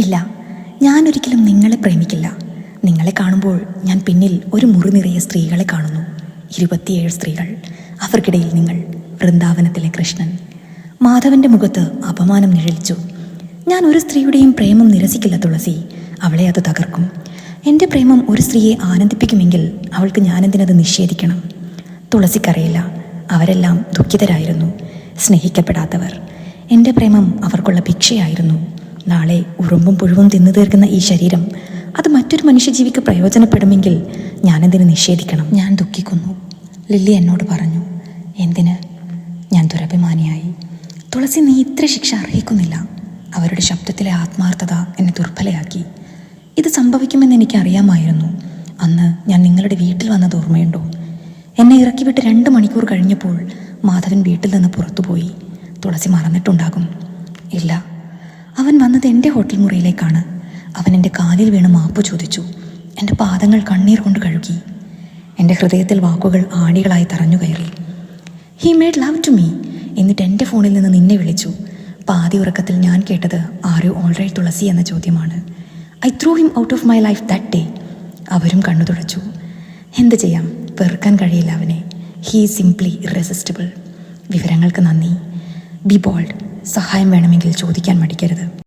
ഇല്ല ഞാനൊരിക്കലും നിങ്ങളെ പ്രേമിക്കില്ല. നിങ്ങളെ കാണുമ്പോൾ ഞാൻ പിന്നിൽ ഒരു മുറി നിറയെ സ്ത്രീകളെ കാണുന്നു. ഇരുപത്തിയേഴ് സ്ത്രീകൾ. അവർക്കിടയിൽ നിങ്ങൾ വൃന്ദാവനത്തിലെ കൃഷ്ണൻ. മാധവന്റെ മുഖത്ത് അപമാനം നിഴലിച്ചു. ഞാൻ ഒരു സ്ത്രീയുടെയും പ്രേമം നിരസിക്കില്ല തുളസി. അവളെ അത് തകർക്കും. എന്റെ പ്രേമം ഒരു സ്ത്രീയെ ആനന്ദിപ്പിക്കുമെങ്കിൽ അവൾക്ക് ഞാനെന്തിനത് നിഷേധിക്കണം? തുളസിക്കറിയില്ല. അവരെല്ലാം ദുഃഖിതരായിരുന്നു. സ്നേഹിക്കപ്പെടാത്തവർ. എന്റെ പ്രേമം അവർക്കുള്ള ഭിക്ഷയായിരുന്നു. നാളെ ഉറുമ്പും പുഴുവും തിന്നു തീർക്കുന്ന ഈ ശരീരം അത് മറ്റൊരു മനുഷ്യജീവിക്ക് പ്രയോജനപ്പെടുമെങ്കിൽ ഞാനെന്തിന് നിഷേധിക്കണം? ഞാൻ ദുഃഖിക്കുന്നു. ലില്ലി എന്നോട് പറഞ്ഞു എന്തിന്? ഞാൻ ദുരഭിമാനിയായി. തുളസി നീ ഇത്ര ശിക്ഷ അർഹിക്കുന്നില്ല. അവരുടെ ശബ്ദത്തിലെ ആത്മാർത്ഥത എന്നെ ദുർബലയാക്കി. ഇത് സംഭവിക്കുമെന്ന് എനിക്ക് അറിയാമായിരുന്നു അന്ന് ഞാൻ നിങ്ങളുടെ വീട്ടിൽ വന്നത് ഓർമ്മയുണ്ടോ? എന്നെ ഇറക്കി വിട്ട് രണ്ട് മണിക്കൂർ കഴിഞ്ഞപ്പോൾ മാധവൻ വീട്ടിൽ നിന്ന് പുറത്തുപോയി. തുളസി മറന്നിട്ടുണ്ടാകും. ഇല്ല അവൻ വന്നത് എന്റെ ഹോട്ടൽ മുറിയിലേക്കാണ്. അവൻ എന്റെ കാലിൽ വീണ് മാപ്പ് ചോദിച്ചു. എന്റെ പാദങ്ങൾ കണ്ണീർ കൊണ്ട് കഴുകി. എന്റെ ഹൃദയത്തിൽ വാക്കുകൾ ആടികളായി തറഞ്ഞു കയറി. He made love to me എന്നിട്ട് എന്റെ ഫോണിൽ നിന്ന് നിന്നെ വിളിച്ചു. പാതി ഉറക്കത്തിൽ ഞാൻ കേട്ടത് ആരോ ഓൾറൈറ്റ് തുളസി എന്ന ചോദ്യമാണ്. I threw him out of my life that day അവരും കണ്ണു തുടച്ചു. എന്ത് ചെയ്യാം? വെറുക്കാൻ കഴിയില്ല അവനെ. ഹീ സിംപ്ലി ഇറസിസ്റ്റബിൾ വിവരങ്ങൾക്ക് നന്ദി. ബി ബോൾഡ് സഹായം വേണമെങ്കിൽ ചോദിക്കാൻ മടിക്കരുത്.